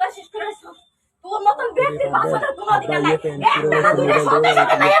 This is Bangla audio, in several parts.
বাচ্চা তোর মতন ব্যক্তি বাঁচানোর কোনো দিকে নাই একটা না দুইটা সাথে সাথে মাইয়া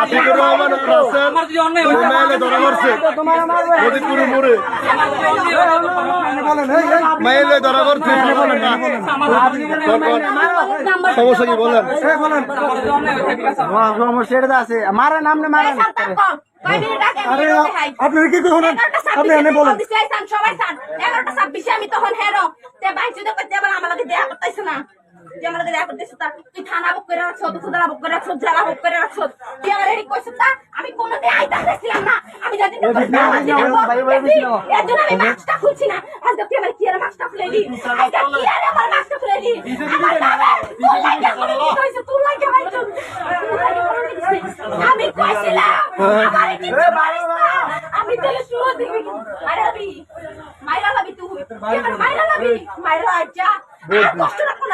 আশিকুর রহমান রাসেল মোবাইলে ধরা পড়ছে মোড়ে। ধরা পড়ছে সমস্যা কি বলেন? সমস্যা আছে। মারা নাম না আপনারা কি কখন আপনি এনে বলেন। সবাই এগারোটা ছাব্বিশে আমি তখন হেরো। তে বাইক যদি করতে আমার দেয়া করতেছ না। তা তুই থানা বুক করে রাখছো দুপুরা বুক করে রাখছো জেলা বুক করে রাখছো। তুই আমার তা? আমি কোনোদিন না। আমি যদি এর জন্য আমি মাস্কটা খুলছি না। আজকে তুই আমার কি আর মাস্কটা খুলে দি আজকে কি আর আমার মাস্কটা খুলে দি আমার বাবা তুই লাগে করে কি কইছ? তুই লাগে ভাই তুই লাগে করে দিছিস। আমি কইছিলাম আমার কি মারিস আমি তোরে শুরু দিবি আরে আবি মাইরা তুই। তুই মাইরা লাবি মাইরা আচ্ছা কষ্ট রাখো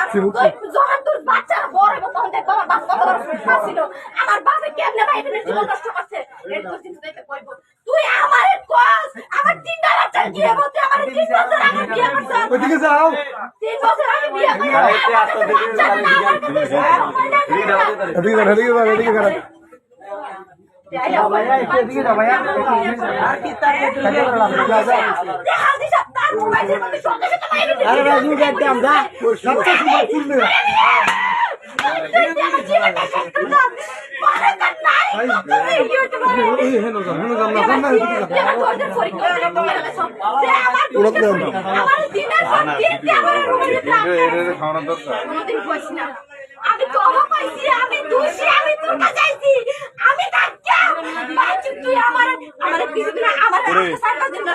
যখন তোর বাচ্চা বড় হবে তখন দেখব আমার বাপ কত বড় সুস্থ ছিল আমার বাপে কেমনে ভাই বোনের জীবন নষ্ট করছে এর তোর চিন্তা দেখে কইব তুই আমার কস আমার তিনটা বাচ্চা কি হবে তুই আমার তিন বছর আগে বিয়ে করছিস ওইদিকে যাও তিন বছর আগে বিয়ে করে আমার বাচ্চা না আমার কোনো এদিকে যান এদিকে যান এদিকে যান এদিকে যাও আর কি তার দেখা দিছ আরে তুমি দেখতাম যা সবচেয়ে সুন্দর কহ পাইছি আমি দোষী আমি তোর কাছে আইছি আমি ডাক্তার বাচ্চু তুই আমার আমার কিছুদিন আমার সাইকেল দিন না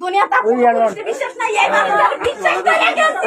দুনিয়া তা বিশ্বাস নাই এই মানুষের বিশ্বাস করে গেছে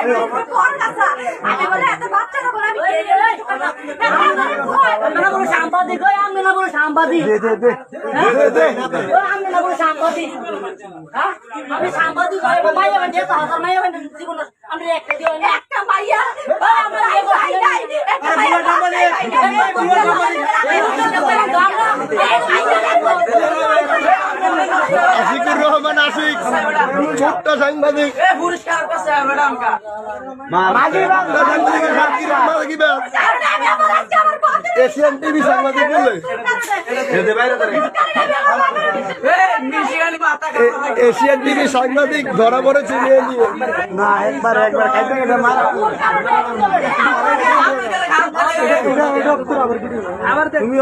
আমি বলে এত বাচ্চা যখন আমি কে রে আমরা বড় সাংবাদিক আমি না বড় সাংবাদিক দে দে দে দে, দে। ও আমি না বড় সাংবাদিক। হ্যাঁ? আমি সাংবাদিক মাইয়া বান হাজার মাইয়া জীবন আমরা একটা দিও একটা মাইয়া। আমরা এগো হাই নাই একটা মাইয়া আশিকুর রহমান আশিক ছোট্ট সাংবাদিক পুরস্কার পাচ্ছে ম্যাডাম কা মাঝি বাংলা সাংবাদিকের হাত কি মারা কি। ব্যাস এশিয়ান টিভি সাংবাদিক। বলে এ- এশিয়ান টিভি সাংবাদিক ধরা পড়েছে নিয়ে নিয়ে। না একবার একবার খাইতে মারা তুমি